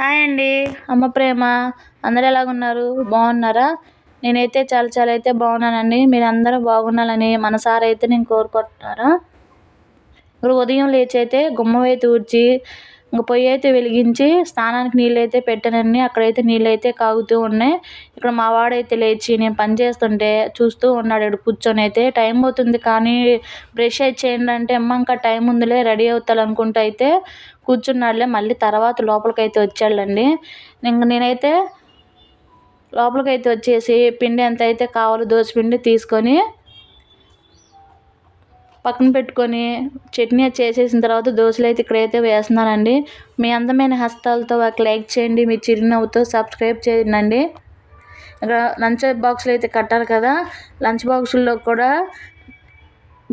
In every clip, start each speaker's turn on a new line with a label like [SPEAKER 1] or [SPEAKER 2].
[SPEAKER 1] Hi అండి. అమ్మ ప్రేమ. అందరు ఎలాగున్నారు? బాగున్నారా? నేనైతే చాలా చాలా అయితే బాగున్నానండి. మీరు అందరూ బాగున్నారని మనసారైతే నేను కోరుకుంటున్నారా? ఇప్పుడు ఉదయం లేచి అయితే గుమ్మం అయితే ఊడ్చి ఇంక పొయ్యి అయితే వెలిగించి స్నానానికి నీళ్ళు అయితే పెట్టానండి అక్కడైతే నీళ్ళు అయితే కాగుతూ ఉన్నాయి. ఇక్కడ మా వాడైతే లేచి నేను పని చేస్తుంటే చూస్తూ ఉన్నాడు ఇక్కడ కూర్చొని అయితే. టైం అవుతుంది కానీ బ్రష్ అయితే చేయండి అంటే అమ్మ ఇంకా టైం ఉందిలే రెడీ అవుతాను అనుకుంటూ అయితే కూర్చున్నాడులే. మళ్ళీ తర్వాత లోపలికి అయితే వచ్చాడులేండి. ఇంక నేనైతే లోపలికి అయితే వచ్చేసి పిండి ఎంత అయితే కావాలో దోశ పిండి తీసుకొని పక్కన పెట్టుకొని చట్నీ చేసేసిన తర్వాత దోశలు అయితే ఇక్కడైతే వేస్తున్నానండి. మీ అందమైన హస్తాలతో ఒక లైక్ చేయండి మీ చిరునవ్వుతో సబ్స్క్రైబ్ చేయండి. ఇక్కడ లంచ్ బాక్సులు అయితే కట్టాలి కదా. లంచ్ బాక్సుల్లో కూడా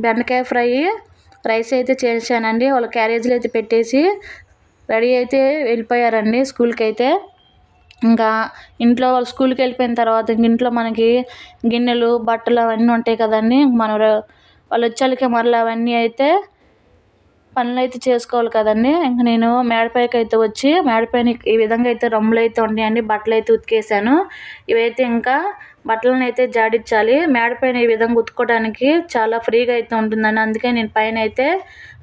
[SPEAKER 1] బెండకాయ ఫ్రై రైస్ అయితే చేశానండి. వాళ్ళ క్యారేజీలు అయితే పెట్టేసి రెడీ అయితే వెళ్ళిపోయారండి స్కూల్కి అయితే ఇంకా ఇంట్లో వాళ్ళు స్కూల్కి వెళ్ళిపోయిన తర్వాత ఇంట్లో మనకి గిన్నెలు బట్టలు అవన్నీ ఉంటాయి కదండి. మనం వాళ్ళు వచ్చేళ్ళకి మరలా అవన్నీ అయితే పనులు అయితే చేసుకోవాలి కదండి. ఇంక నేను మేడపైకి అయితే వచ్చి మేడపైన ఈ విధంగా అయితే రమ్ములు అయితే ఉన్నాయండి బట్టలు అయితే ఉతికేసాను ఇవైతే ఇంకా బట్టలను అయితే జాడించాలి మేడపైన ఈ విధంగా ఉతుక్కోవడానికి చాలా ఫ్రీగా అయితే ఉంటుందని అందుకే నేను పైన అయితే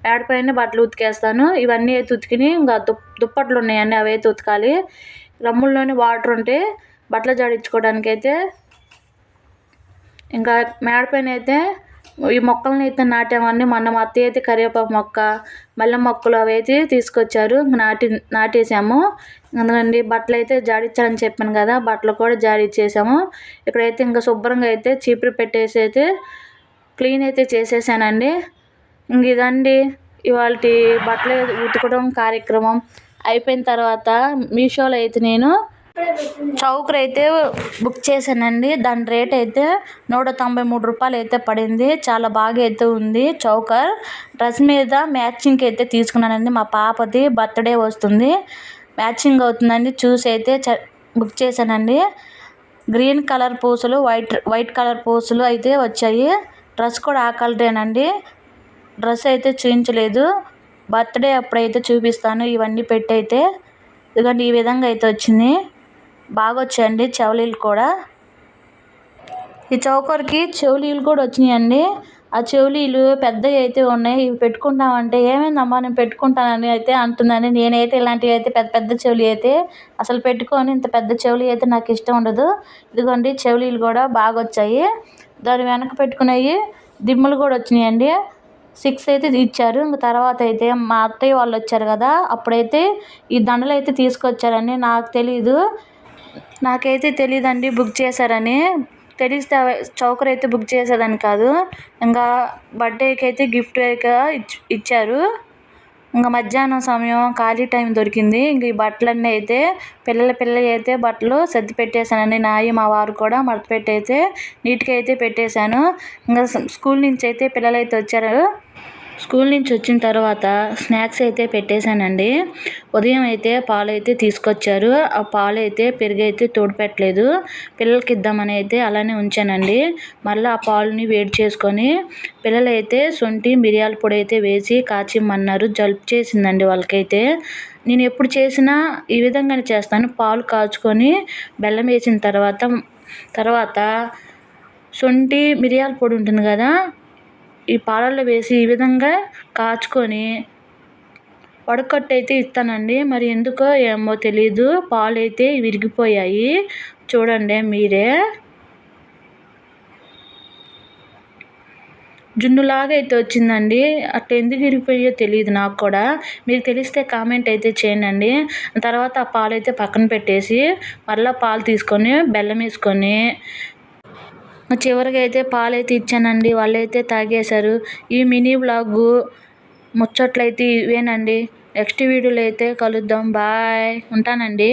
[SPEAKER 1] మేడపైన బట్టలు ఉతికేస్తాను. ఇవన్నీ అయితే ఉతికిని ఇంకా దుప్ దుప్పట్లు ఉన్నాయండి అవి అయితే ఉతకాలి. రమ్ముల్లోనే వాటర్ ఉంటే బట్టలు జాడించుకోవడానికి అయితే ఇంకా మేడపైన అయితే ఈ మొక్కలను అయితే నాటామండి మొన్న మా అత్తయ్య అయితే కరివేపాకు మొక్క మల్లె మొక్కలు అవి అయితే తీసుకొచ్చారు. నాటి నాటేసాము. అందుకండి బట్టలు అయితే జాడించాలని చెప్పాను కదా బట్టలు కూడా జాడిచ్చేసాము. ఇక్కడైతే ఇంకా శుభ్రంగా అయితే చీపురు పెట్టేసి అయితే క్లీన్ అయితే చేసేసానండి. ఇంక ఇదండి. ఇవాళ బట్టలు ఉతుకడం కార్యక్రమం అయిపోయిన తర్వాత మీషోలో అయితే నేను చౌకర్ అయితే బుక్ చేశానండి. దాని రేట్ అయితే నూట తొంభై మూడు రూపాయలు అయితే పడింది. చాలా బాగా అయితే ఉంది చౌకర్. డ్రెస్ మీద మ్యాచింగ్కి అయితే తీసుకున్నానండి. మా పాపది బర్త్డే వస్తుంది. మ్యాచింగ్ అవుతుందండి. చూసి అయితే బుక్ చేశానండి. గ్రీన్ కలర్ పూసలు వైట్ వైట్ కలర్ పూసలు అయితే వచ్చాయి. డ్రెస్ కూడా ఆ కలరేనండి. డ్రెస్ అయితే చూపించలేదు బర్త్డే అప్పుడైతే చూపిస్తాను. ఇవన్నీ పెట్టి అయితే ఇదిగోండి ఈ విధంగా అయితే వచ్చింది. బాగా వచ్చాయండి చెవులీలు కూడా. ఈ చౌకర్కి చెవులీలు కూడా వచ్చినాయండి. ఆ చెవులీలు పెద్దవి అయితే ఉన్నాయి. ఇవి పెట్టుకుంటామంటే ఏమైందమ్మా నేను పెట్టుకుంటానని అయితే అంటుందని నేనైతే ఇలాంటివి అయితే పెద్ద పెద్ద చెవులు అయితే అసలు పెట్టుకొని. ఇంత పెద్ద చెవులు అయితే నాకు ఇష్టం ఉండదు. ఇదిగోండి చెవులీలు కూడా బాగా వచ్చాయి దాని వెనక పెట్టుకునేవి దిమ్మలు కూడా వచ్చినాయండి. సిక్స్ అయితే ఇచ్చారు. ఇంక తర్వాత అయితే మా అత్తయ్య వాళ్ళు వచ్చారు కదా అప్పుడైతే ఈ దండలు అయితే తీసుకొచ్చారని నాకు తెలీదు. నాకైతే తెలియదండి బుక్ చేశారని. తెలిస్తే చౌకర్ అయితే బుక్ చేసేదాన్ని కాదు. ఇంకా బర్త్డేకి అయితే గిఫ్ట్ ఇచ్చారు. ఇంకా మధ్యాహ్నం సమయం ఖాళీ టైం దొరికింది. ఇంక ఈ బట్టలన్నీ అయితే పిల్లల పిల్లలు అయితే బట్టలు సర్ది పెట్టేశానండి. నాయి మా వారు కూడా మడత పెట్టి అయితే నీట్గా అయితే పెట్టేశాను. ఇంకా స్కూల్ నుంచి అయితే పిల్లలు అయితే వచ్చారు. స్కూల్ నుంచి వచ్చిన తర్వాత స్నాక్స్ అయితే పెట్టేశానండి. ఉదయం అయితే పాలు అయితే తీసుకొచ్చారు. ఆ పాలు అయితే పెరుగు అయితే తోడుపెట్టలేదు. పిల్లలకి ఇద్దామని అయితే అలానే ఉంచానండి. మళ్ళీ ఆ పాలుని వేడి చేసుకొని పిల్లలైతే అయితే శొంఠి మిరియాల పొడి అయితే వేసి కాచిమ్మన్నారు. జలుపు చేసిందండి వాళ్ళకైతే. నేను ఎప్పుడు చేసినా ఈ విధంగానే చేస్తాను. పాలు కాచుకొని బెల్లం వేసిన తర్వాత తర్వాత శొంఠి మిరియాల పొడి ఉంటుంది కదా ఈ పాలల్లో వేసి ఈ విధంగా కాచుకొని వడకట్టు అయితే ఇస్తానండి. మరి ఎందుకో ఏమో తెలీదు. పాలు అయితే విరిగిపోయాయి. చూడండి మీరే. జున్నులాగా అయితే వచ్చిందండి. అట్లా ఎందుకు విరిగిపోయో తెలియదు నాకు కూడా. మీకు తెలిస్తే కామెంట్ అయితే చేయండి తర్వాత ఆ పాలు అయితే పక్కన పెట్టేసి మళ్ళీ పాలు తీసుకొని బెల్లం వేసుకొని చివరికి అయితే పాలైతే ఇచ్చానండి వాళ్ళైతే తాగేశారు. ఈ మినీ వ్లాగు ముచ్చట్లయితే ఇవేనండి. నెక్స్ట్ వీడియోలో అయితే కలుద్దాం. బాయ్. ఉంటానండి.